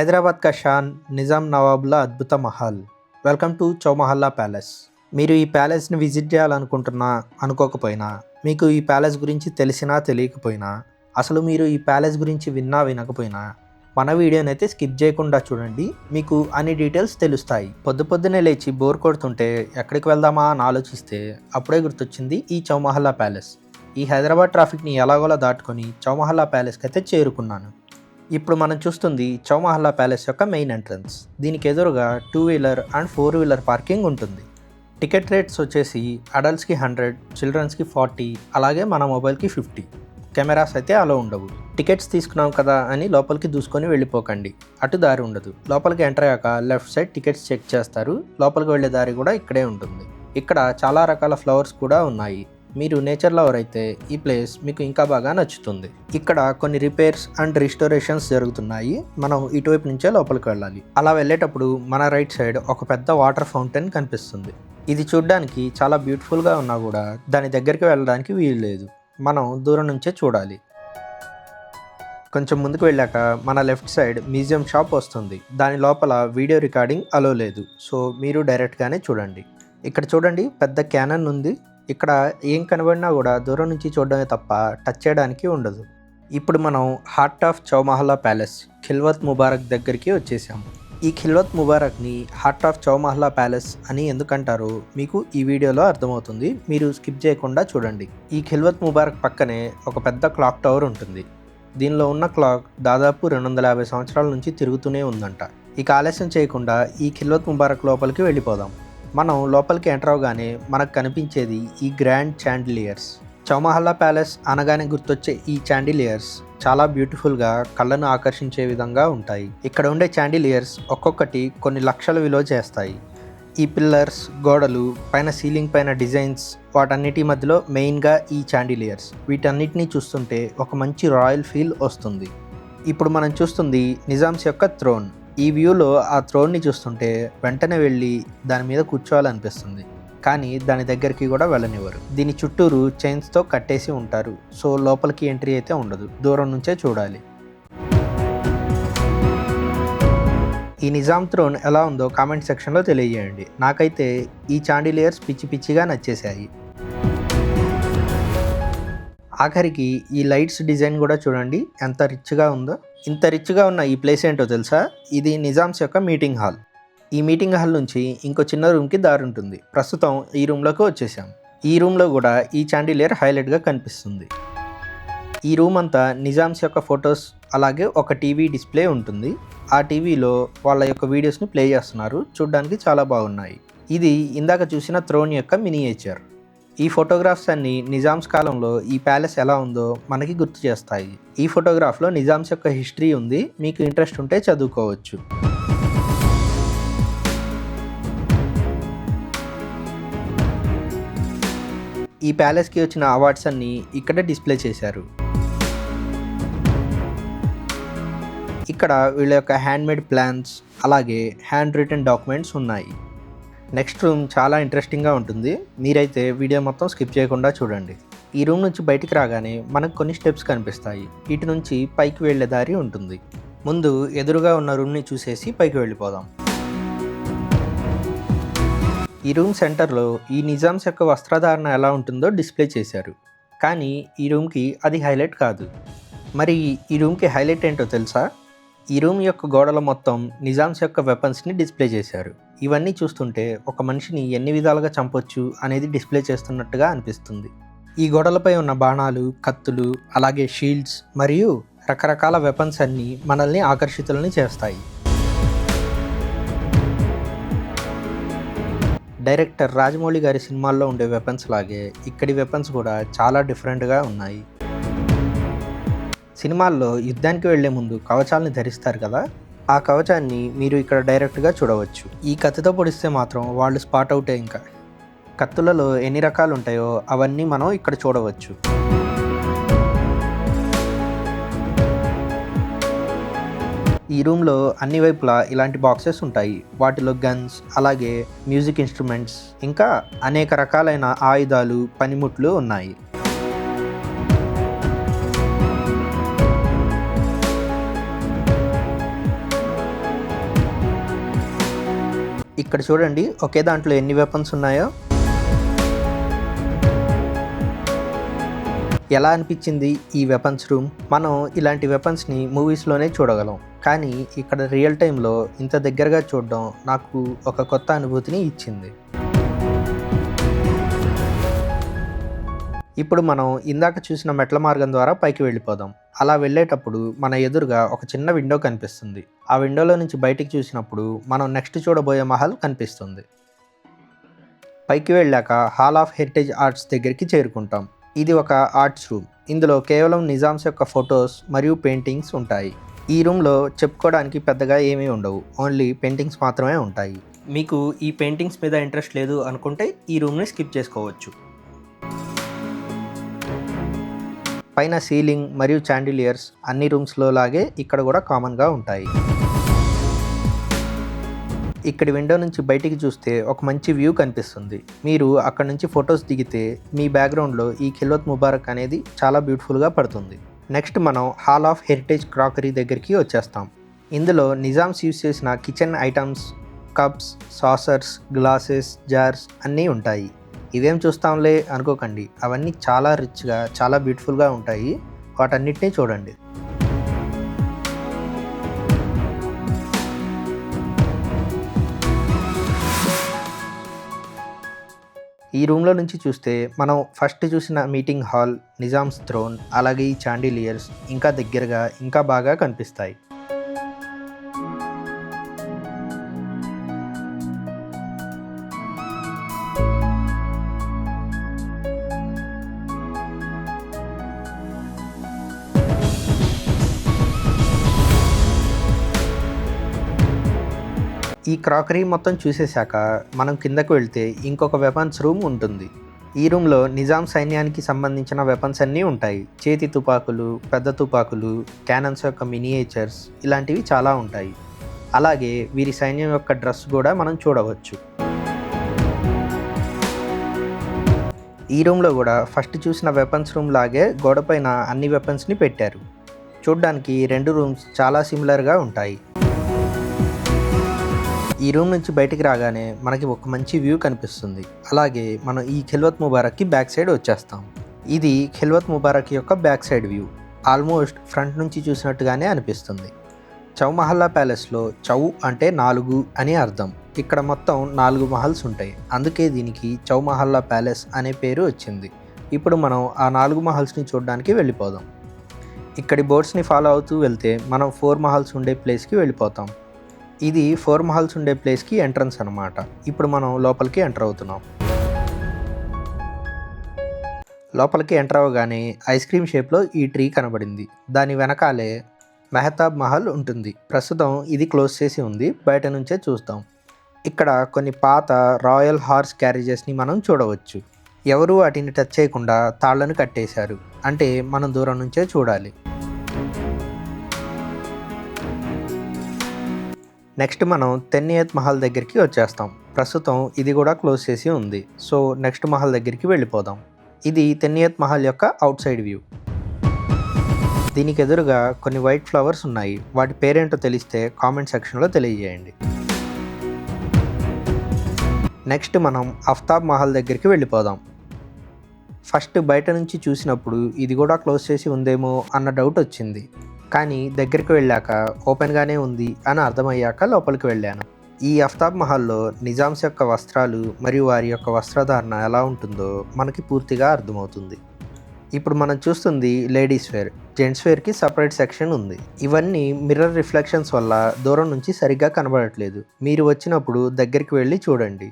హైదరాబాద్ కా షాన్ నిజాం నవాబుల అద్భుత Mahal. Welcome to Chowmahalla palace. మీరు ఈ ప్యాలెస్ని విజిట్ చేయాలనుకుంటున్నా అనుకోకపోయినా మీకు ఈ ప్యాలెస్ గురించి తెలిసినా తెలియకపోయినా అసలు మీరు ఈ ప్యాలెస్ గురించి విన్నా వినకపోయినా మన వీడియోని అయితే స్కిప్ చేయకుండా చూడండి మీకు అన్ని డీటెయిల్స్ తెలుస్తాయి. పొద్దు పొద్దునే లేచి బోర్ కొడుతుంటే ఎక్కడికి వెళ్దామా అని ఆలోచిస్తే అప్పుడే గుర్తొచ్చింది ఈ చౌమహల్లా ప్యాలెస్. ఈ హైదరాబాద్ ట్రాఫిక్ని ఎలాగోలా దాటుకొని చౌమహల్లా ప్యాలెస్కి అయితే చేరుకున్నాను. ఇప్పుడు మనం చూస్తుంది చౌమహల్లా ప్యాలెస్ యొక్క మెయిన్ ఎంట్రన్స్. దీనికి ఎదురుగా two wheeler and four wheeler parking ఉంటుంది. టికెట్ రేట్స్ వచ్చేసి అడల్ట్స్కి హండ్రెడ్ చిల్డ్రన్స్కి ఫార్టీ అలాగే మన మొబైల్కి ఫిఫ్టీ కెమెరాస్ అయితే అలా ఉండవు. టికెట్స్ తీసుకున్నాం కదా అని లోపలికి దూసుకొని వెళ్ళిపోకండి. అటు దారి ఉండదు. లోపలికి ఎంటర్ అయ్యాక లెఫ్ట్ సైడ్ టికెట్స్ చెక్ చేస్తారు. లోపలికి వెళ్ళే దారి కూడా ఇక్కడే ఉంటుంది. ఇక్కడ చాలా రకాల ఫ్లవర్స్ కూడా ఉన్నాయి. మీరు నేచర్ లవర్ అయితే ఈ ప్లేస్ మీకు ఇంకా బాగా నచ్చుతుంది. ఇక్కడ కొన్ని రిపేర్స్ అండ్ రిస్టోరేషన్స్ జరుగుతున్నాయి. మనం ఇటువైపు నుంచే లోపలికి వెళ్ళాలి. అలా వెళ్ళేటప్పుడు మన రైట్ సైడ్ ఒక పెద్ద వాటర్ ఫౌంటైన్ కనిపిస్తుంది. ఇది చూడడానికి చాలా బ్యూటిఫుల్గా ఉన్నా కూడా దాని దగ్గరికి వెళ్ళడానికి వీలు లేదు. మనం దూరం నుంచే చూడాలి. కొంచెం ముందుకు వెళ్ళాక మన లెఫ్ట్ సైడ్ మ్యూజియం షాప్ వస్తుంది. దాని లోపల వీడియో రికార్డింగ్ అలో లేదు. సో మీరు డైరెక్ట్గానే చూడండి. ఇక్కడ చూడండి పెద్ద క్యానన్ ఉంది. ఇక్కడ ఏం కనబడినా కూడా దూరం నుంచి చూడడమే తప్ప టచ్ చేయడానికి ఉండదు. ఇప్పుడు మనం heart of Chowmahalla palace Khilwat Mubarak దగ్గరికి వచ్చేసాము. ఈ ఖిల్వత్ ముబారక్ని హార్ట్ ఆఫ్ చౌమహల్లా ప్యాలెస్ అని ఎందుకంటారు మీకు ఈ వీడియోలో అర్థమవుతుంది. మీరు స్కిప్ చేయకుండా చూడండి. ఈ ఖిల్వత్ ముబారక్ పక్కనే ఒక పెద్ద క్లాక్ టవర్ ఉంటుంది. దీనిలో ఉన్న క్లాక్ దాదాపు రెండు వందల యాభై సంవత్సరాల నుంచి తిరుగుతూనే ఉందంట. ఇక ఆలస్యం చేయకుండా ఈ ఖిల్వత్ ముబారక్ లోపలికి వెళ్ళిపోదాం. మనం లోపలికి ఎంటర్ అవగానే మనకు కనిపించేది ఈ గ్రాండ్ చాండిలియర్స్ చౌమహల్లా ప్యాలెస్ అనగానే గుర్తొచ్చే ఈ చాండిలియర్స్ చాలా బ్యూటిఫుల్గా కళ్ళను ఆకర్షించే విధంగా ఉంటాయి. ఇక్కడ ఉండే చాండిలియర్స్ ఒక్కొక్కటి కొన్ని లక్షల విలువ చేస్తాయి. ఈ పిల్లర్స్ గోడలు పైన సీలింగ్ పైన డిజైన్స్ వాటన్నిటి మధ్యలో మెయిన్గా ఈ చాండిలియర్స్ వీటన్నిటిని చూస్తుంటే ఒక మంచి రాయల్ ఫీల్ వస్తుంది. ఇప్పుడు మనం చూస్తుంది నిజామ్స్ యొక్క థ్రోన్ ఈ వ్యూలో ఆ థ్రోన్ని చూస్తుంటే వెంటనే వెళ్ళి దాని మీద కూర్చోవాలనిపిస్తుంది. కానీ దాని దగ్గరికి కూడా వెళ్ళనివ్వరు. దీని చుట్టూరు చైన్స్తో కట్టేసి ఉంటారు. సో లోపలికి ఎంట్రీ అయితే ఉండదు. దూరం నుంచే చూడాలి. ఈ నిజాం థ్రోన్ ఎలా ఉందో కామెంట్ సెక్షన్లో తెలియజేయండి. నాకైతే ఈ చాండిలియర్స్ పిచ్చి పిచ్చిగా నచ్చేసాయి ఆఖరికి ఈ లైట్స్ డిజైన్ కూడా చూడండి. ఎంత రిచ్గా ఉందో. ఇంత రిచ్గా ఉన్న ఈ ప్లేస్ ఏంటో తెలుసా? ఇది నిజామ్స్ యొక్క మీటింగ్ హాల్. ఈ మీటింగ్ హాల్ నుంచి ఇంకో చిన్న రూమ్కి దారి ఉంటుంది. ప్రస్తుతం ఈ రూమ్లోకి వచ్చేసాం. ఈ రూమ్లో కూడా ఈ చాండిలియర్ హైలైట్గా కనిపిస్తుంది. ఈ రూమ్ అంతా నిజామ్స్ యొక్క ఫొటోస్ అలాగే ఒక టీవీ డిస్ప్లే ఉంటుంది. ఆ టీవీలో వాళ్ళ యొక్క వీడియోస్ని ప్లే చేస్తున్నారు. చూడ్డానికి చాలా బాగున్నాయి. ఇది ఇందాక చూసిన థ్రోన్ యొక్క మినియేచర్. ఈ ఫోటోగ్రాఫ్స్ అన్ని నిజామ్స్ కాలంలో ఈ ప్యాలెస్ ఎలా ఉందో మనకి గుర్తు చేస్తాయి. ఈ ఫోటోగ్రాఫ్లో నిజామ్స్ యొక్క హిస్టరీ ఉంది. మీకు ఇంట్రెస్ట్ ఉంటే చదువుకోవచ్చు. ఈ ప్యాలెస్కి వచ్చిన అవార్డ్స్ అన్ని ఇక్కడే డిస్ప్లే చేశారు. ఇక్కడ వీళ్ళ యొక్క హ్యాండ్మేడ్ ప్లాన్స్ అలాగే హ్యాండ్ రిటర్న్ డాక్యుమెంట్స్ ఉన్నాయి. నెక్స్ట్ రూమ్ చాలా ఇంట్రెస్టింగ్గా ఉంటుంది. మీరైతే వీడియో మొత్తం స్కిప్ చేయకుండా చూడండి. ఈ రూమ్ నుంచి బయటికి రాగానే మనకు కొన్ని స్టెప్స్ కనిపిస్తాయి. ఇటు నుంచి పైకి వెళ్ళే దారి ఉంటుంది. ముందు ఎదురుగా ఉన్న రూమ్ని చూసేసి పైకి వెళ్ళిపోదాం. ఈ రూమ్ సెంటర్లో ఈ నిజామ్స్ యొక్క వస్త్రధారణ ఎలా ఉంటుందో డిస్ప్లే చేశారు. కానీ ఈ రూమ్కి అది హైలైట్ కాదు. మరి ఈ రూమ్కి హైలైట్ ఏంటో తెలుసా? ఈ రూమ్ యొక్క గోడల మొత్తం నిజామ్స్ యొక్క వెపన్స్ని డిస్ప్లే చేశారు. ఇవన్నీ చూస్తుంటే ఒక మనిషిని ఎన్ని విధాలుగా చంపొచ్చు అనేది డిస్ప్లే చేస్తున్నట్టుగా అనిపిస్తుంది. ఈ గోడలపై ఉన్న బాణాలు కత్తులు అలాగే షీల్డ్స్ మరియు రకరకాల వెపన్స్ అన్నీ మనల్ని ఆకర్షితులని చేస్తాయి. డైరెక్టర్ రాజమౌళి గారి సినిమాల్లో ఉండే వెపన్స్ లాగే ఇక్కడి వెపన్స్ కూడా చాలా డిఫరెంట్గా ఉన్నాయి. సినిమాల్లో యుద్ధానికి వెళ్ళే ముందు కవచాలను ధరిస్తారు కదా? ఆ కవచాన్ని మీరు ఇక్కడ డైరెక్ట్గా చూడవచ్చు. ఈ కత్తితో పొడిస్తే మాత్రం వాళ్ళు స్పాట్ అవుటే ఇంకా. కత్తులలో ఎన్ని రకాలు ఉంటాయో అవన్నీ మనం ఇక్కడ చూడవచ్చు. ఈ రూమ్లో అన్ని వైపులా ఇలాంటి బాక్సెస్ ఉంటాయి. వాటిలో గన్స్ అలాగే మ్యూజిక్ ఇన్స్ట్రుమెంట్స్ ఇంకా అనేక రకాలైన ఆయుధాలు పనిముట్లు ఉన్నాయి. ఇక్కడ చూడండి ఒకే దాంట్లో ఎన్ని వెపన్స్ ఉన్నాయో. ఎలా అనిపించింది ఈ వెపన్స్ రూమ్ మనం ఇలాంటి వెపన్స్ని మూవీస్లోనే చూడగలం. కానీ ఇక్కడ రియల్ టైంలో ఇంత దగ్గరగా చూడడం నాకు ఒక కొత్త అనుభూతిని ఇచ్చింది. ఇప్పుడు మనం ఇందాక చూసిన మెట్ల మార్గం ద్వారా పైకి వెళ్ళిపోదాం. అలా వెళ్ళేటప్పుడు మన ఎదురుగా ఒక చిన్న విండో కనిపిస్తుంది. ఆ విండోలో నుంచి బయటికి చూసినప్పుడు మనం నెక్స్ట్ చూడబోయే మహల్ కనిపిస్తుంది. పైకి వెళ్ళాక హాల్ ఆఫ్ హెరిటేజ్ ఆర్ట్స్ దగ్గరికి చేరుకుంటాం. ఇది ఒక ఆర్ట్స్ రూమ్ ఇందులో కేవలం నిజామ్స్ యొక్క ఫొటోస్ మరియు పెయింటింగ్స్ ఉంటాయి. ఈ రూమ్లో చెప్పుకోవడానికి పెద్దగా ఏమీ ఉండవు. ఓన్లీ పెయింటింగ్స్ మాత్రమే ఉంటాయి. మీకు ఈ పెయింటింగ్స్ మీద ఇంట్రెస్ట్ లేదు అనుకుంటే ఈ రూమ్ని స్కిప్ చేసుకోవచ్చు. పైన సీలింగ్ మరియు చాండిలియర్స్ అన్ని రూమ్స్లో లాగే ఇక్కడ కూడా కామన్గా ఉంటాయి. ఇక్కడి విండో నుంచి బయటికి చూస్తే ఒక మంచి వ్యూ కనిపిస్తుంది. మీరు అక్కడ నుంచి ఫొటోస్ దిగితే మీ బ్యాక్గ్రౌండ్లో ఈ ఖిల్వత్ ముబారక్ అనేది చాలా బ్యూటిఫుల్గా పడుతుంది. నెక్స్ట్ మనం హాల్ ఆఫ్ హెరిటేజ్ క్రాకరీ దగ్గరికి వచ్చేస్తాం. ఇందులో నిజామ్స్ యూస్ చేసిన kitchen items cups saucers glasses jars అన్నీ ఉంటాయి. ఇవేం చూస్తాంలే అనుకోకండి. అవన్నీ చాలా రిచ్గా చాలా బ్యూటిఫుల్గా ఉంటాయి. వాటన్నిటినీ చూడండి. ఈ రూమ్లో నుంచి చూస్తే మనం ఫస్ట్ చూసిన మీటింగ్ హాల్ నిజామ్స్ థ్రోన్ అలాగే ఈ చాండిలియర్స్ ఇంకా దగ్గరగా ఇంకా బాగా కనిపిస్తాయి. క్రాకరీ మొత్తం చూసేశాక మనం కిందకు వెళ్తే ఇంకొక వెపన్స్ రూమ్ ఉంటుంది. ఈ రూమ్లో నిజాం సైన్యానికి సంబంధించిన వెపన్స్ అన్నీ ఉంటాయి. చేతి తుపాకులు పెద్ద తుపాకులు క్యానన్స్ యొక్క మినియేచర్స్ ఇలాంటివి చాలా ఉంటాయి. అలాగే వీరి సైన్యం యొక్క డ్రెస్ కూడా మనం చూడవచ్చు. ఈ రూమ్లో కూడా ఫస్ట్ చూసిన వెపన్స్ రూమ్ లాగే గోడపైన అన్ని వెపన్స్ని పెట్టారు. చూడ్డానికి రెండు రూమ్స్ చాలా సిమిలర్గా ఉంటాయి. ఈ రూమ్ నుంచి బయటికి రాగానే మనకి ఒక మంచి వ్యూ కనిపిస్తుంది. అలాగే మనం ఈ ఖిల్వత్ ముబారక్కి బ్యాక్ సైడ్ వచ్చేస్తాం. ఇది ఖిల్వత్ ముబారక్ యొక్క back side view almost front నుంచి చూసినట్టుగానే అనిపిస్తుంది. చౌ మహల్లా ప్యాలెస్లో చౌ అంటే నాలుగు అని అర్థం. ఇక్కడ మొత్తం నాలుగు మహల్స్ ఉంటాయి. అందుకే దీనికి చౌ మహల్లా ప్యాలెస్ అనే పేరు వచ్చింది. ఇప్పుడు మనం ఆ నాలుగు మహల్స్ని చూడడానికి వెళ్ళిపోదాం. ఇక్కడి బోర్డ్స్ని ఫాలో అవుతూ వెళ్తే మనం ఫోర్ మహల్స్ ఉండే ప్లేస్కి వెళ్ళిపోతాం. ఇది ఫోర్ మహల్స్ ఉండే ప్లేస్కి ఎంట్రన్స్ అనమాట ఇప్పుడు మనం లోపలికి ఎంటర్ అవుతున్నాం. లోపలికి ఎంటర్ అవ్వగానే ఐస్ క్రీమ్ షేప్లో ఈ ట్రీ కనబడింది. దాని వెనకాలే మెహతాబ్ మహల్ ఉంటుంది. ప్రస్తుతం ఇది క్లోజ్ చేసి ఉంది. బయట నుంచే చూస్తాం. ఇక్కడ కొన్ని పాత రాయల్ హార్స్ క్యారేజెస్ని మనం చూడవచ్చు. ఎవరు వాటిని టచ్ చేయకుండా తాళ్ళను కట్టేశారు. అంటే మనం దూరం నుంచే చూడాలి. నెక్స్ట్ మనం తెన్నియత్ మహల్ దగ్గరికి వచ్చేస్తాం. ప్రస్తుతం ఇది కూడా క్లోజ్ చేసి ఉంది. సో నెక్స్ట్ మహల్ దగ్గరికి వెళ్ళిపోదాం. ఇది తెన్నియత్ మహల్ యొక్క అవుట్ సైడ్ వ్యూ. దీనికి ఎదురుగా కొన్ని వైట్ ఫ్లవర్స్ ఉన్నాయి. వాటి పేరేంటో తెలిస్తే కామెంట్ సెక్షన్లో తెలియజేయండి. నెక్స్ట్ మనం అఫ్తాబ్ మహల్ దగ్గరికి వెళ్ళిపోదాం. ఫస్ట్ బయట నుంచి చూసినప్పుడు ఇది కూడా క్లోజ్ చేసి ఉందేమో అన్న డౌట్ వచ్చింది. కానీ దగ్గరికి వెళ్ళాక ఓపెన్గానే ఉంది అని అర్థమయ్యాక లోపలికి వెళ్ళాను. ఈ అఫ్తాబ్ మహల్లో నిజామ్స్ యొక్క వస్త్రాలు మరియు వారి యొక్క వస్త్రధారణ ఎలా ఉంటుందో మనకి పూర్తిగా అర్థమవుతుంది. ఇప్పుడు మనం చూస్తుంది లేడీస్ వేర్ జెంట్స్ వేర్కి సపరేట్ సెక్షన్ ఉంది. ఇవన్నీ మిర్రర్ రిఫ్లెక్షన్స్ వల్ల దూరం నుంచి సరిగ్గా కనబడట్లేదు. మీరు వచ్చినప్పుడు దగ్గరికి వెళ్ళి చూడండి.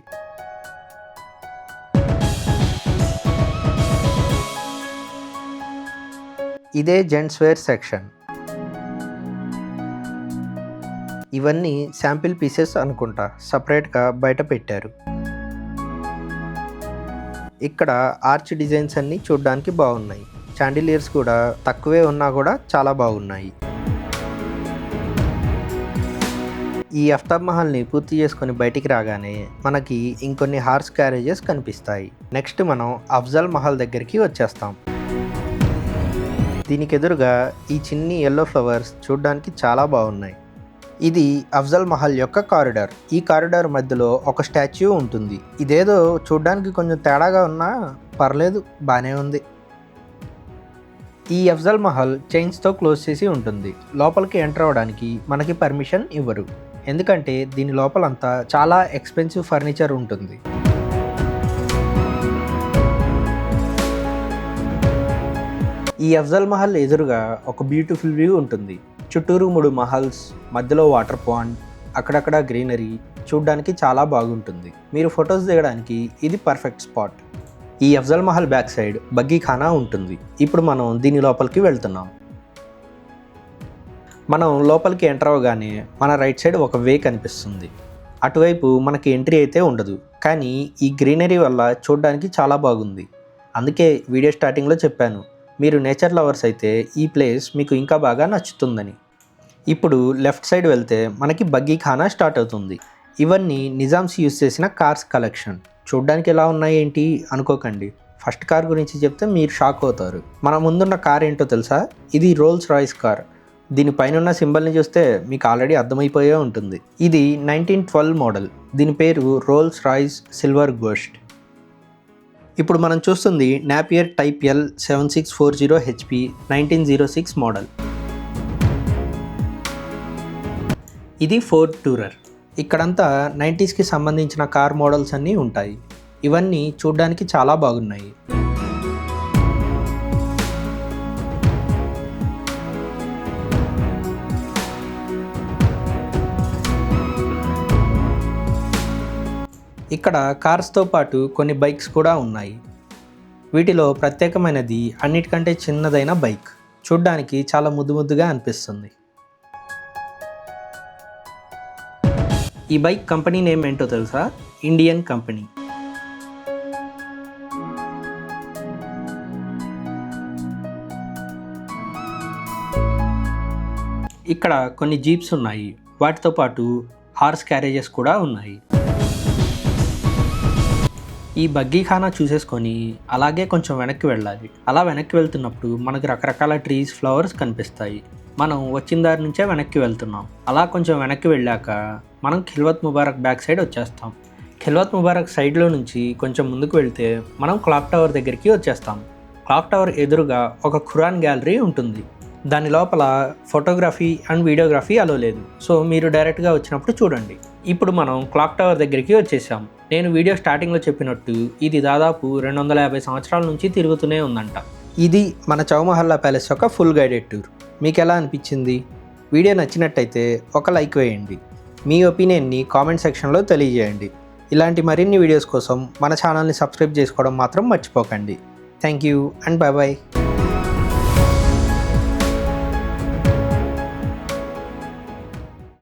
ఇదే జెంట్స్ వేర్ సెక్షన్. ఇవన్నీ శాంపిల్ పీసెస్ అనుకుంటా. సపరేట్గా బయట పెట్టారు. ఇక్కడ ఆర్చ్ డిజైన్స్ అన్నీ చూడడానికి బాగున్నాయి. చాండిలియర్స్ కూడా తక్కువే ఉన్నా కూడా చాలా బాగున్నాయి. ఈ అఫ్తాబ్ మహల్ని పూర్తి చేసుకొని బయటికి రాగానే మనకి ఇంకొన్ని హార్స్ క్యారేజెస్ కనిపిస్తాయి. నెక్స్ట్ మనం అఫ్జల్ మహల్ దగ్గరికి వచ్చేస్తాం. దీనికి ఎదురుగా ఈ చిన్ని ఎల్లో ఫ్లవర్స్ చూడడానికి చాలా బాగున్నాయి. ఇది అఫ్జల్ మహల్ యొక్క కారిడార్. ఈ కారిడార్ మధ్యలో ఒక స్టాచ్యూ ఉంటుంది. ఇదేదో చూడ్డానికి కొంచెం తేడాగా ఉన్నా పర్లేదు బాగానే ఉంది. ఈ అఫ్జల్ మహల్ చైన్స్తో క్లోజ్ చేసి ఉంటుంది. లోపలికి ఎంటర్ అవ్వడానికి మనకి పర్మిషన్ ఇవ్వరు. ఎందుకంటే దీని లోపలంతా చాలా ఎక్స్పెన్సివ్ ఫర్నిచర్ ఉంటుంది. ఈ అఫ్జల్ మహల్ ఎదురుగా ఒక బ్యూటిఫుల్ వ్యూ ఉంటుంది. చుట్టూరు మూడు మహల్స్ మధ్యలో వాటర్ పాండ్ అక్కడక్కడ గ్రీనరీ చూడ్డానికి చాలా బాగుంటుంది. మీరు ఫొటోస్ దిగడానికి ఇది పర్ఫెక్ట్ స్పాట్. ఈ అఫ్జల్ మహల్ బ్యాక్ సైడ్ బగ్గీ ఖానా ఉంటుంది. ఇప్పుడు మనం దీని లోపలికి వెళ్తున్నాం. మనం లోపలికి ఎంటర్ అవ్వగానే మన రైట్ సైడ్ ఒక వే కనిపిస్తుంది. అటువైపు మనకి ఎంట్రీ అయితే ఉండదు. కానీ ఈ గ్రీనరీ వల్ల చూడడానికి చాలా బాగుంది. అందుకే వీడియో స్టార్టింగ్లో చెప్పాను. మీరు నేచర్ లవర్స్ అయితే ఈ ప్లేస్ మీకు ఇంకా బాగా నచ్చుతుందని. ఇప్పుడు లెఫ్ట్ సైడ్ వెళ్తే మనకి బగ్గీ ఖానా స్టార్ట్ అవుతుంది. ఇవన్నీ నిజామ్స్ యూజ్ చేసిన కార్స్ కలెక్షన్. చూడ్డానికి ఎలా ఉన్నాయి ఏంటి అనుకోకండి. ఫస్ట్ కార్ గురించి చెప్తే మీరు షాక్ అవుతారు. మన ముందున్న కార్ ఏంటో తెలుసా? ఇది రోల్స్ రాయిస్ కార్. దీని పైన ఉన్న సింబల్ని చూస్తే మీకు ఆల్రెడీ అర్థమైపోయే ఉంటుంది. ఇది నైన్టీన్ ట్వెల్వ్ మోడల్. దీని పేరు రోల్స్ రాయిస్ సిల్వర్ గోస్ట్ ఇప్పుడు మనం చూస్తుంది Napier type L seven six four zero HP nineteen zero six model ఇది ఫోర్డ్ టూరర్ ఇక్కడంతా నైంటీస్కి సంబంధించిన కార్ మోడల్స్ అన్నీ ఉంటాయి. ఇవన్నీ చూడ్డానికి చాలా బాగున్నాయి. ఇక్కడ కార్స్తో పాటు కొన్ని బైక్స్ కూడా ఉన్నాయి. వీటిలో ప్రత్యేకమైనది అన్నిటికంటే చిన్నదైన బైక్. చూడ్డానికి చాలా ముద్దు ముద్దుగా అనిపిస్తుంది. ఈ బైక్ కంపెనీ నేమ్ ఏంటో తెలుసా? Indian company. ఇక్కడ కొన్ని జీప్స్ ఉన్నాయి. వాటితో పాటు హార్స్ క్యారేజెస్ కూడా ఉన్నాయి. ఈ బగ్గీఖానా చూసేసుకొని అలాగే కొంచెం వెనక్కి వెళ్ళాలి. అలా వెనక్కి వెళ్తున్నప్పుడు మనకు రకరకాల ట్రీస్ ఫ్లవర్స్ కనిపిస్తాయి. మనం వచ్చిన దారి నుంచే వెనక్కి వెళ్తున్నాం. అలా కొంచెం వెనక్కి వెళ్ళాక మనం ఖిల్వత్ ముబారక్ బ్యాక్ సైడ్ వచ్చేస్తాం. ఖిల్వత్ ముబారక్ సైడ్లో నుంచి కొంచెం ముందుకు వెళ్తే మనం క్లాక్ టవర్ దగ్గరికి వచ్చేస్తాం. క్లాక్ టవర్ ఎదురుగా ఒక ఖురాన్ గ్యాలరీ ఉంటుంది. దాని లోపల ఫోటోగ్రఫీ అండ్ వీడియోగ్రఫీ అలో లేదు. సో మీరు డైరెక్ట్గా వచ్చినప్పుడు చూడండి. ఇప్పుడు మనం క్లాక్ టవర్ దగ్గరికి వచ్చేసాం. నేను వీడియో స్టార్టింగ్లో చెప్పినట్టు ఇది దాదాపు రెండు వందల యాభై సంవత్సరాల నుంచి తిరుగుతూనే ఉందంట. ఇది మన చౌమహల్లా ప్యాలెస్ యొక్క ఫుల్ గైడెడ్ టూర్. మీకు ఎలా అనిపించింది? వీడియో నచ్చినట్టయితే ఒక లైక్ వేయండి. మీ ఒపీనియన్ని కామెంట్ సెక్షన్లో తెలియజేయండి. ఇలాంటి మరిన్ని వీడియోస్ కోసం మన ఛానల్ని సబ్స్క్రైబ్ చేసుకోవడం మాత్రం మర్చిపోకండి. Thank you and bye bye